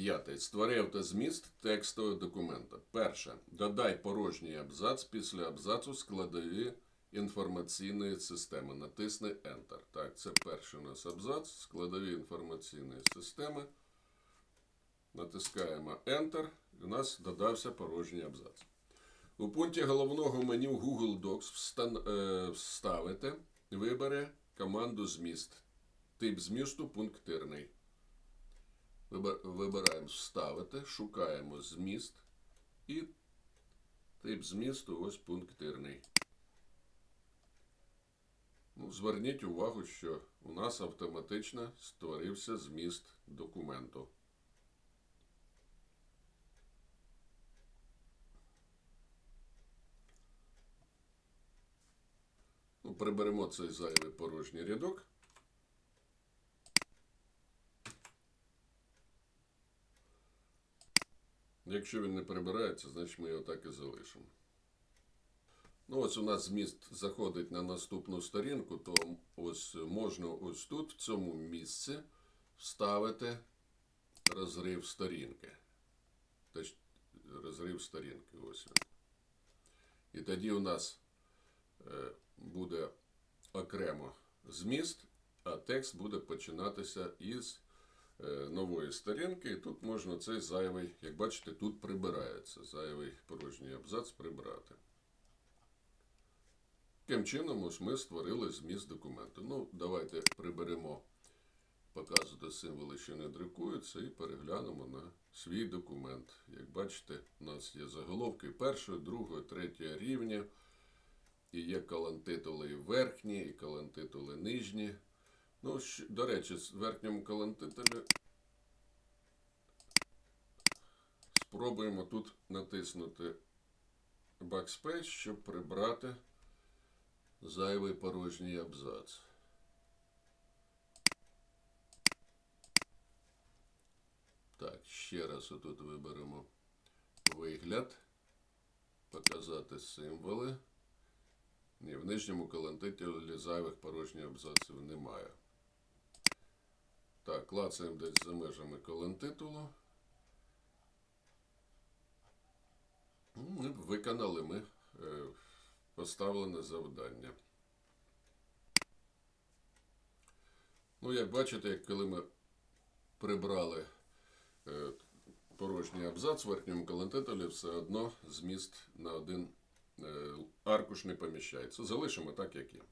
П'яте. Створи автозміст текстового документа. Перше. Додай порожній абзац після абзацу складові інформаційної системи. Натисни Enter. Так, це перший у нас абзац. Складові інформаційної системи. Натискаємо Enter. І у нас додався порожній абзац. У пункті головного меню Google Docs е, вставити, вибере команду зміст. Тип змісту пунктирний. Вибираємо вставити, шукаємо зміст і тип змісту ось пунктирний. Ну, зверніть увагу, що у нас автоматично створився зміст документу. Ну, приберемо цей зайвий порожній рядок. Якщо він не прибирається, значить ми його так і залишимо. Ну, ось у нас зміст заходить на наступну сторінку, то ось можна ось тут, в цьому місці, вставити розрив сторінки. Точ, розрив сторінки. Ось він. І тоді у нас е, буде окремо зміст, а текст буде починатися із нової сторінки. І тут можна цей зайвий, як бачите, тут прибирається. Зайвий порожній абзац прибрати. Таким чином, ось ми створили зміст документу. Ну, давайте приберемо показувати символи, що не друкуються, і переглянемо на свій документ. Як бачите, у нас є заголовки першого, другого, третього рівня. І є колонтитули верхні, і колонтитули нижні. Ну, до речі, з верхньому колонтитулі спробуємо тут натиснути Backspace, щоб прибрати зайвий порожній абзац. Так, ще раз отут виберемо вигляд, показати символи. Ні, в нижньому колонтитулі зайвих порожніх абзаців немає. Клацаємо десь за межами колонтитулу. Ну, і Виконали ми е, поставлене завдання. Ну, як бачите, коли ми прибрали е, порожній абзац в верхньому колонтитулі, все одно зміст на один е, аркуш не поміщається. Залишимо так, як є.